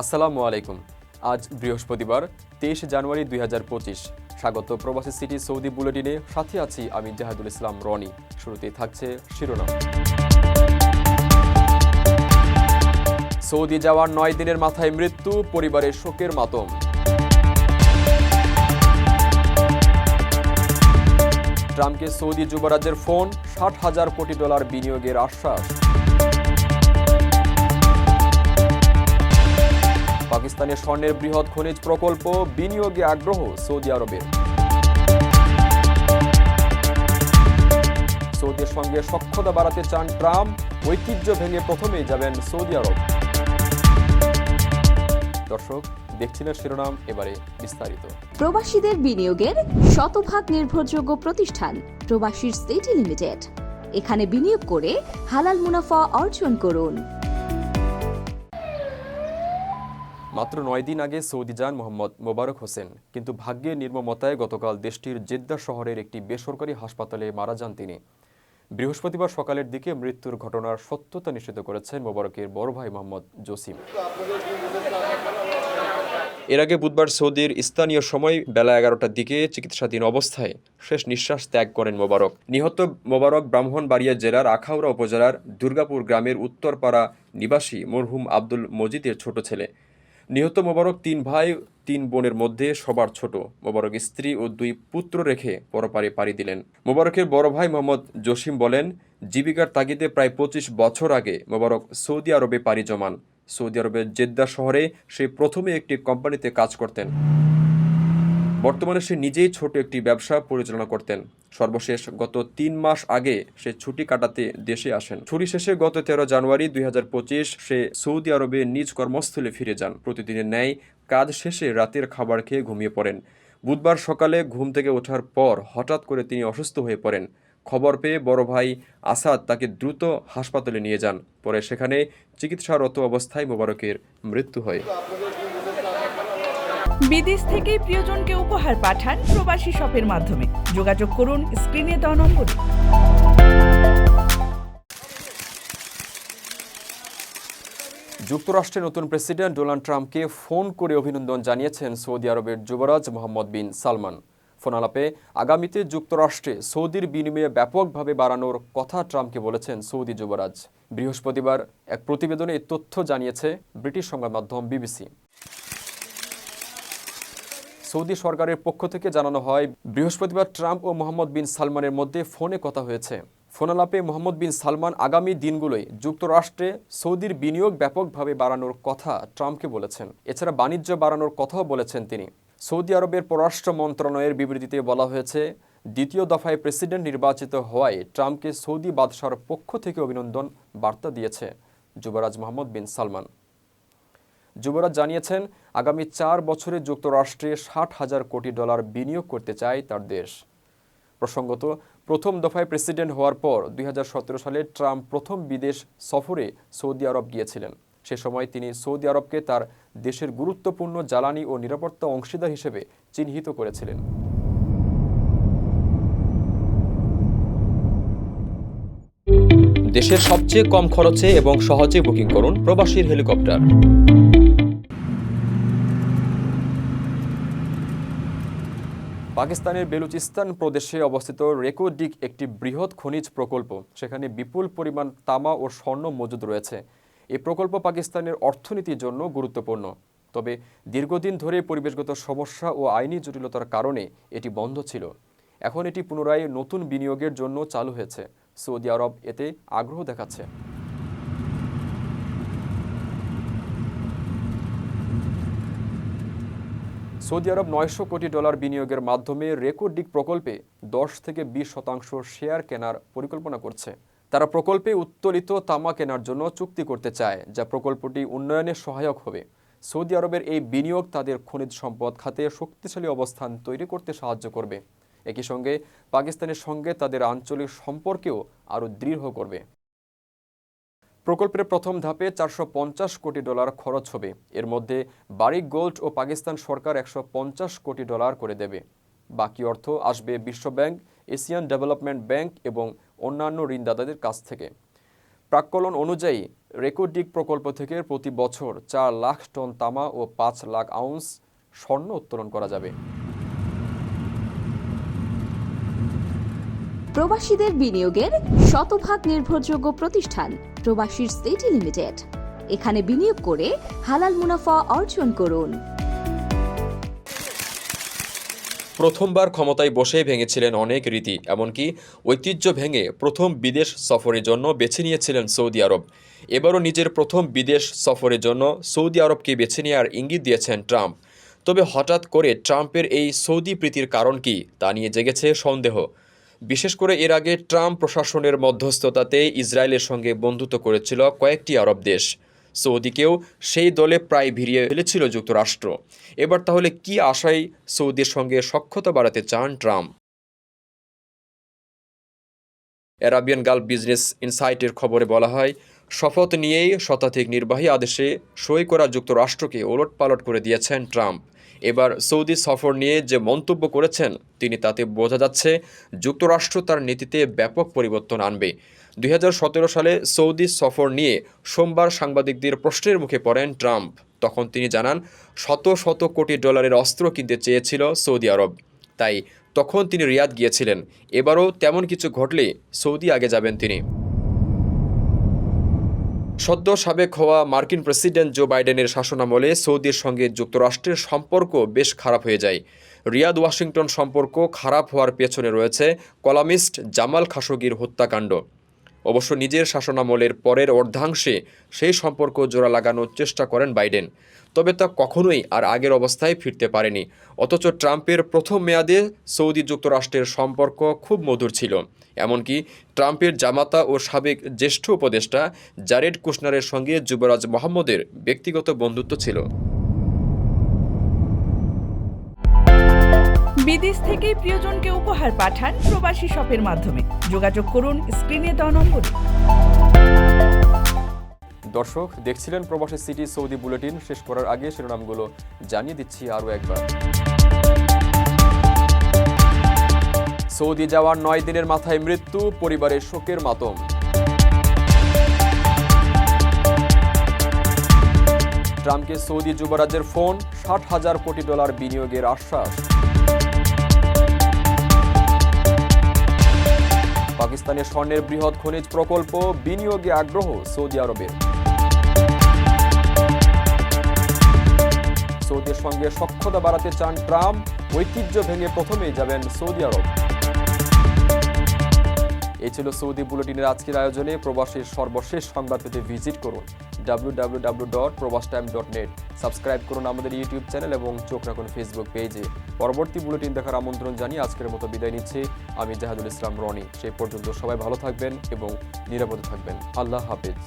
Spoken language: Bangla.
আসসালামু আলাইকুম। আজ বৃহস্পতিবার, তেইশে জানুয়ারি দুই হাজার পঁচিশ। স্বাগত প্রবাসী সিটি সৌদি বুলেটিনে, সাথে আছি আমি জাহাদুল ইসলাম রনি। শুরুতেই থাকছে শিরোনাম। সৌদি যাওয়ার নয় দিনের মাথায় মৃত্যু পরিবারের শোকের মাতম। ট্রাম্পকে সৌদি যুবরাজের ফোন, ষাট হাজার কোটি ডলার বিনিয়োগের আশ্বাস। পাকিস্তানের স্বর্ণের বৃহৎ খনিজ প্রকল্প বিনিয়োগে আগ্রহ সৌদি আরবের। সৌদির সঙ্গে সক্ষতা বাড়াতে চান ট্রাম্প, ঐতিহ্য ভেঙে প্রথমেই যাবেন সৌদি আরব। দর্শক, দেখছিলেন শিরোনাম, এবারে বিস্তারিত। প্রবাসীদের বিনিয়োগের শতভাগ নির্ভরযোগ্য প্রতিষ্ঠান, প্রবাসীর সিটি লিমিটেড। এখানে বিনিয়োগ করে হালাল মুনাফা অর্জন করুন। মাত্র নয় দিন আগে সৌদি যান মোহাম্মদ মোবারক হোসেন, কিন্তু ভাগ্যের নির্মমতায় গতকাল দেশটির জেদ্দা শহরের একটি বেসরকারি হাসপাতালে মারা যান তিনি। বৃহস্পতিবার সকালের দিকে মৃত্যুর ঘটনার সত্যতা নিশ্চিত করেছেন মোবারকের বড় ভাই মোহাম্মদ জসিম। এর আগে বুধবার সৌদির স্থানীয় সময় বেলা এগারোটার দিকে চিকিৎসাধীন অবস্থায় শেষ নিঃশ্বাস ত্যাগ করেন মোবারক। নিহত মোবারক ব্রাহ্মণবাড়িয়া জেলার আখাউড়া উপজেলার দুর্গাপুর গ্রামের উত্তরপাড়া নিবাসী মরহুম আব্দুল মজিদের ছোট ছেলে। নিহত মোবারক তিন ভাই, তিন বোনের মধ্যে সবার ছোট। মোবারক স্ত্রী ও দুই পুত্র রেখে পরপারে পাড়ি দিলেন। মোবারকের বড় ভাই মোহাম্মদ জসিম বলেন, জীবিকার তাগিদে প্রায় পঁচিশ বছর আগে মোবারক সৌদি আরবে পাড়ি জমান। সৌদি আরবের জেদ্দা শহরে সে প্রথমে একটি কোম্পানিতে কাজ করতেন। বর্তমানে সে নিজেই ছোট একটি ব্যবসা পরিচালনা করতেন। সর্বশেষ গত তিন মাস আগে সে ছুটি কাটাতে দেশে আসেন। ছুটি শেষে গত তেরো জানুয়ারি দুই হাজার পঁচিশ সে সৌদি আরবে নিজ কর্মস্থলে ফিরে যান। প্রতিদিনের ন্যায় কাজ শেষে রাতের খাবার খেয়ে ঘুমিয়ে পড়েন। বুধবার সকালে ঘুম থেকে ওঠার পর হঠাৎ করে তিনি অসুস্থ হয়ে পড়েন। খবর পেয়ে বড় ভাই আসাদ তাকে দ্রুত হাসপাতালে নিয়ে যান। পরে সেখানে চিকিৎসারত অবস্থায় মোবারকের মৃত্যু হয়। বিদেশ থেকে প্রিয়জনকে উপহার পাঠান প্রবাসী শপের মাধ্যমে। যোগাযোগ করুন স্ক্রিনে দেওয়া নম্বরে। যুক্তরাষ্ট্রের নতুন প্রেসিডেন্ট ডোনাল্ড ট্রাম্পকে ফোন করে অভিনন্দন জানিয়েছেন সৌদি আরবের যুবরাজ মোহাম্মদ বিন সালমান। ফোন আলাপে, আগামীতে যুক্তরাষ্ট্রে সৌদির বিনিময়ে ব্যাপকভাবে বাড়ানোর কথা ট্রাম্পকে বলেছেন সৌদি যুবরাজ। বৃহস্পতিবার এক প্রতিবেদনে তথ্য জানিয়েছে ব্রিটিশ সংবাদ মাধ্যম বিবিসি। সৌদি সরকারের পক্ষ থেকে জানানো হয়, বৃহস্পতিবার ট্রাম্প ও মোহাম্মদ বিন সালমানের মধ্যে ফোনে কথা হয়েছে। ফোনালাপে মোহাম্মদ বিন সালমান আগামী দিনগুলোয় যুক্তরাষ্ট্রে সৌদির বিনিয়োগ ব্যাপকভাবে বাড়ানোর কথা ট্রাম্পকে বলেছেন। এছাড়া বাণিজ্য বাড়ানোর কথাও বলেছেন তিনি। সৌদি আরবের পররাষ্ট্র মন্ত্রণালয়ের বিবৃতিতে বলা হয়েছে, দ্বিতীয় দফায় প্রেসিডেন্ট নির্বাচিত হওয়ায় ট্রাম্পকে সৌদি বাদশার পক্ষ থেকে অভিনন্দন বার্তা দিয়েছে যুবরাজ মোহাম্মদ বিন সালমান। যুবরাজ জানিয়েছেন, আগামী চার বছরে যুক্তরাষ্ট্রে ষাট হাজার কোটি ডলার বিনিয়োগ করতে চায় তার দেশ। প্রসঙ্গত, প্রথম দফায় প্রেসিডেন্ট হওয়ার পর দুই হাজার সতেরো সালে ট্রাম্প প্রথম বিদেশ সফরে সৌদি আরব গিয়েছিলেন। সে সময় তিনি সৌদি আরবকে তার দেশের গুরুত্বপূর্ণ জ্বালানি ও নিরাপত্তা অংশীদার হিসেবে চিহ্নিত করেছিলেন। দেশের সবচেয়ে কম খরচে এবং সহজে বুকিং করুন প্রবাসীর হেলিকপ্টার। পাকিস্তানের বেলুচিস্তান প্রদেশে অবস্থিত রেকোডিক একটি বৃহৎ খনিজ প্রকল্প। সেখানে বিপুল পরিমাণ তামা ও স্বর্ণ মজুদ রয়েছে। এই প্রকল্প পাকিস্তানের অর্থনীতির জন্য গুরুত্বপূর্ণ। তবে দীর্ঘদিন ধরে পরিবেশগত সমস্যা ও আইনি জটিলতার কারণে এটি বন্ধ ছিল। এখন এটি পুনরায় নতুন বিনিয়োগের জন্য চালু হয়েছে। সৌদি আরব এতে আগ্রহ দেখাচ্ছে। সৌদি আরব নয়শো কোটি ডলার বিনিয়োগের মাধ্যমে রেকর্ডিক প্রকল্পে দশ থেকে বিশ শতাংশ শেয়ার কেনার পরিকল্পনা করছে। তারা প্রকল্পে উত্তোলিত তামা কেনার জন্য চুক্তি করতে চায়, যা প্রকল্পটি উন্নয়নে সহায়ক হবে। সৌদি আরবের এই বিনিয়োগ তাদের খনিজ সম্পদ খাতে শক্তিশালী অবস্থান তৈরি করতে সাহায্য করবে। একই সঙ্গে পাকিস্তানের সঙ্গে তাদের আঞ্চলিক সম্পর্কেও আরও দৃঢ় করবে। প্রকল্পের প্রথম ধাপে চারশো পঞ্চাশ কোটি ডলার খরচ হবে। এর মধ্যে বারিক গোল্ড ও পাকিস্তান সরকার একশো পঞ্চাশ কোটি ডলার করে দেবে। বাকি অর্থ আসবে বিশ্বব্যাংক এশিয়ান ডেভেলপমেন্ট ব্যাংক এবং অন্যান্য ঋণদাতাদের কাছ থেকে। প্রাক্কলন অনুযায়ী রেকর্ডিক প্রকল্প থেকে প্রতি বছর চার লাখ টন তামা ও পাঁচ লাখ আউন্স স্বর্ণ উত্তোলন করা যাবে। প্রবাসীদের বিনিয়োগের শতভাগ নির্ভরযোগ্য প্রতিষ্ঠান। প্রবাসীর সিটি লিমিটেড। এখানে বিনিয়োগ করে হালাল মুনাফা অর্জন করুন। প্রথমবার ক্ষমতায় বসেই ভেঙেছিলেন অনেক রীতি, এমনকি ঐতিহ্য ভেঙে প্রথম বিদেশ সফরের জন্য বেছে নিয়েছিলেন সৌদি আরব। এবারও নিজের প্রথম বিদেশ সফরের জন্য সৌদি আরবকে বেছে নেওয়ার ইঙ্গিত দিয়েছেন ট্রাম্প। তবে হঠাৎ করে ট্রাম্পের এই সৌদি প্রীতির কারণ কি, তা নিয়ে জেগেছে সন্দেহ। বিশেষ করে এর আগে ট্রাম্প প্রশাসনের মধ্যস্থতাতে ইসরায়েলের সঙ্গে বন্ধুত্ব করেছিল কয়েকটি আরব দেশ। সৌদিকেও সেই দলে প্রায় ভিড়িয়ে ফেলেছিল যুক্তরাষ্ট্র। এবার তাহলে কি আশায় সৌদির সঙ্গে সক্ষতা বাড়াতে চান ট্রাম্প? অ্যারাবিয়ান গালফ বিজনেস ইনসাইটের খবরে বলা হয়, শপথ নিয়েই শতাধিক নির্বাহী আদেশে সই করা যুক্তরাষ্ট্রকে ওলটপালট করে দিয়েছেন ট্রাম্প। এবার সৌদি সফর নিয়ে যে মন্তব্য করেছেন, তিনি তাতে বোঝা যাচ্ছে যুক্তরাষ্ট্র তার নীতিতে ব্যাপক পরিবর্তন আনবে। দুই হাজার সতেরো সালে সৌদি সফর নিয়ে সোমবার সাংবাদিকদের প্রশ্নের মুখে পড়েন ট্রাম্প। তখন তিনি জানান, শত শত কোটি ডলারের অস্ত্র কিনতে চেয়েছিল সৌদি আরব। তাই তখন তিনি রিয়াদ গিয়েছিলেন। এবারও তেমন কিছু ঘটলে সৌদি আগে যাবেন তিনি। সদ্য সাবেক হওয়া মার্কিন প্রেসিডেন্ট জো বাইডেনের শাসনামলে সৌদির সঙ্গে যুক্তরাষ্ট্রের সম্পর্ক বেশ খারাপ হয়ে যায়। রিয়াদ ওয়াশিংটন সম্পর্ক খারাপ হওয়ার পেছনে রয়েছে কলামিস্ট জামাল খাশোগির হত্যাকাণ্ড। অবশ্য নিজের শাসনামলের পরের অর্ধাংশে সেই সম্পর্ক জোড়া লাগানোর চেষ্টা করেন বাইডেন। তবে তা কখনোই আর আগের অবস্থায় ফিরতে পারেনি। অথচ ট্রাম্পের প্রথম মেয়াদে সৌদি যুক্তরাষ্ট্রের সম্পর্ক খুব মধুর ছিল। এমনকি ট্রাম্পের জামাতা ও সাবেক জ্যেষ্ঠ উপদেষ্টা জারেড কুশনারের সঙ্গে যুবরাজ মোহাম্মদের ব্যক্তিগত বন্ধুত্ব ছিল। বিদেশ থেকে প্রিয়জনকে উপহার পাঠান প্রবাসী শপের মাধ্যমে। যোগাযোগ করুন স্ক্রিনে দেওয়া নম্বরে। দর্শক, দেখছিলেন প্রবাসী সিটি সৌদি বুলেটিন। শেষ করার আগে শিরোনামগুলো জানিয়ে দিচ্ছি আরও একবার। সৌদি যাওয়ার নয় দিনের মাথায় মৃত্যু, পরিবারের শোকের মাতম। ট্রাম্পকে সৌদি যুবরাজের ফোন, ষাট হাজার কোটি ডলার বিনিয়োগের আশ্বাস। পাকিস্তানের স্বর্ণের বৃহৎ খনিজ প্রকল্প বিনিয়োগে আগ্রহ সৌদি আরবের। সৌদির সঙ্গে সক্ষতা বাড়াতে চান ট্রাম্প, ঐতিহ্য ভেঙে প্রথমে যাবেন সৌদি আরব। এ ছিল সৌদি বুলেটিনের আজকের আয়োজনে প্রবাসীর সর্বশেষ সংবাদ পেতে ভিজিট করুন। নেট সাবস্ক্রাইব করুন আমাদের ইউটিউব চ্যানেল এবং চোখ রাখুন ফেসবুক পেজে পরবর্তী বুলেটিন দেখার আমন্ত্রণ জানিয়ে আজকের মতো বিদায় নিচ্ছি। আমি জাহাদুল ইসলাম রনি। সেই পর্যন্ত সবাই ভালো থাকবেন এবং নিরাপদে থাকবেন। আল্লাহ হাফিজ।